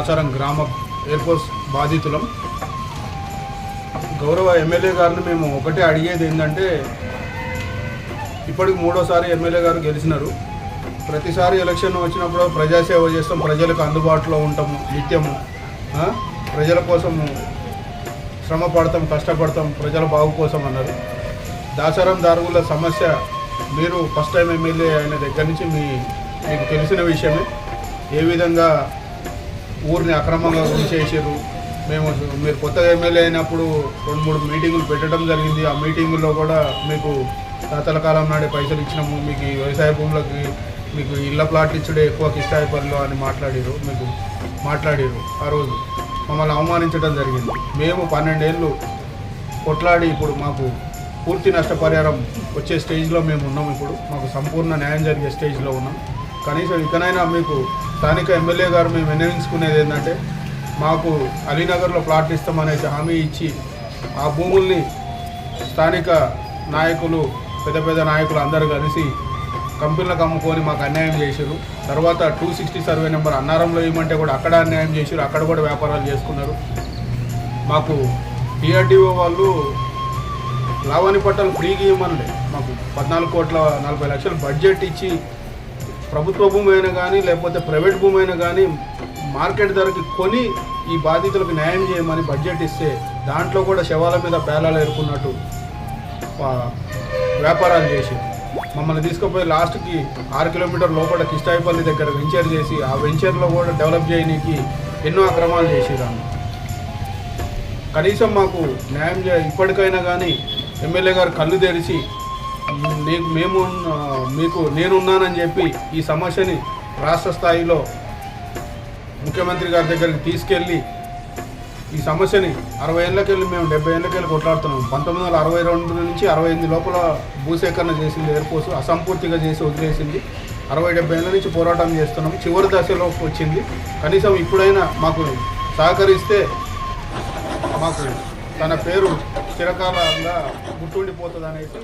దాచారం గ్రామ ఎయిర్ఫోర్స్ బాధితులం. గౌరవ ఎమ్మెల్యే గారిని మేము ఒకటే అడిగేది ఏంటంటే ఇప్పటికి మూడోసారి ఎమ్మెల్యే గారు గెలిచినారు. ప్రతిసారి ఎలక్షన్ వచ్చినప్పుడు ప్రజాసేవ చేస్తాం ప్రజలకు అందుబాటులో ఉంటాము నిత్యము ప్రజల కోసము శ్రమ పడతాం కష్టపడతాం ప్రజల బాగు కోసం అన్నారు. దాచారం దారుగుల సమస్య మీరు ఫస్ట్ టైం ఎమ్మెల్యే అయిన దగ్గర నుంచి మీ మీకు తెలిసిన విషయమే. ఏ విధంగా ఊరిని అక్రమంగా ఉంచేసారు మేము మీరు కొత్తగా ఎమ్మెల్యే అయినప్పుడు రెండు మూడు మీటింగులు పెట్టడం జరిగింది. ఆ మీటింగుల్లో కూడా మీకు తాతల కాలం నాడే పైసలు ఇచ్చినాము. మీకు వ్యవసాయ భూములకి మీకు ఇళ్ళ ప్లాట్లు ఇచ్చుడే ఎక్కువ కిస్తాయిపల్లిలో అని మాట్లాడారు మీకు మాట్లాడారు ఆ రోజు మమ్మల్ని అవమానించడం జరిగింది. మేము పన్నెండేళ్ళు కొట్లాడి ఇప్పుడు మాకు పూర్తి నష్టపరిహారం వచ్చే స్టేజ్లో మేము ఉన్నాం ఇప్పుడు. మాకు సంపూర్ణ న్యాయం జరిగే స్టేజ్లో ఉన్నాం. కనీసం ఇకనైనా మీకు స్థానిక ఎమ్మెల్యే గారు మేము వినియోగించుకునేది ఏంటంటే మాకు అలీనగర్లో ప్లాట్ ఇస్తామనేసి హామీ ఇచ్చి ఆ భూముల్ని స్థానిక నాయకులు పెద్ద పెద్ద నాయకులు అందరూ కలిసి కంపెనీలకు అమ్ముకొని మాకు అన్యాయం చేశారు. తర్వాత టూ సిక్స్టీ సర్వే నెంబర్ అన్నారంలో ఇవ్వమంటే కూడా అక్కడ అన్యాయం చేశారు అక్కడ కూడా వ్యాపారాలు చేసుకున్నారు. మాకు డిఆర్డిఓ వాళ్ళు లావణి పట్టాలు ఫ్రీగా ఇవ్వమనండి మాకు పద్నాలుగు కోట్ల నలభై లక్షలు బడ్జెట్ ఇచ్చి ప్రభుత్వ భూమి అయినా కానీ లేకపోతే ప్రైవేట్ భూమి అయినా కానీ మార్కెట్ ధరకి కొని ఈ బాధితులకు న్యాయం చేయమని బడ్జెట్ ఇస్తే దాంట్లో కూడా శవాల మీద పేలాలు ఎరుకున్నట్టు వ్యాపారాలు చేసి మమ్మల్ని తీసుకుపోయి లాస్ట్కి ఆరు కిలోమీటర్ లోపల కిష్టాయిపల్లి దగ్గర వెంచర్ చేసి ఆ వెంచర్లో కూడా డెవలప్ చేయడానికి ఎన్నో అక్రమాలు చేసేదాన్ని కనీసం మాకు న్యాయం చే ఇప్పటికైనా కానీ ఎమ్మెల్యే గారు కళ్ళు తెరిచి నీకు మేము మీకు నేనున్నానని చెప్పి ఈ సమస్యని రాష్ట్ర స్థాయిలో ముఖ్యమంత్రి గారి దగ్గరికి తీసుకెళ్ళి ఈ సమస్యని అరవై ఏళ్ళకెళ్ళి మేము డెబ్బై ఏళ్ళకెళ్ళి కొట్లాడుతున్నాం. పంతొమ్మిది వందల అరవై రెండు నుంచి అరవై ఎనిమిది లోపల భూసేకరణ చేసింది ఎయిర్పోర్స్ అసంపూర్తిగా చేసి వదిలేసింది. అరవై డెబ్బై ఏళ్ళ నుంచి పోరాటం చేస్తున్నాం. చివరి దశలో వచ్చింది. కనీసం ఇప్పుడైనా మాకు సహకరిస్తే మాకు తన పేరు చిరకాలంగా గుర్తుండిపోతుంది అనేసి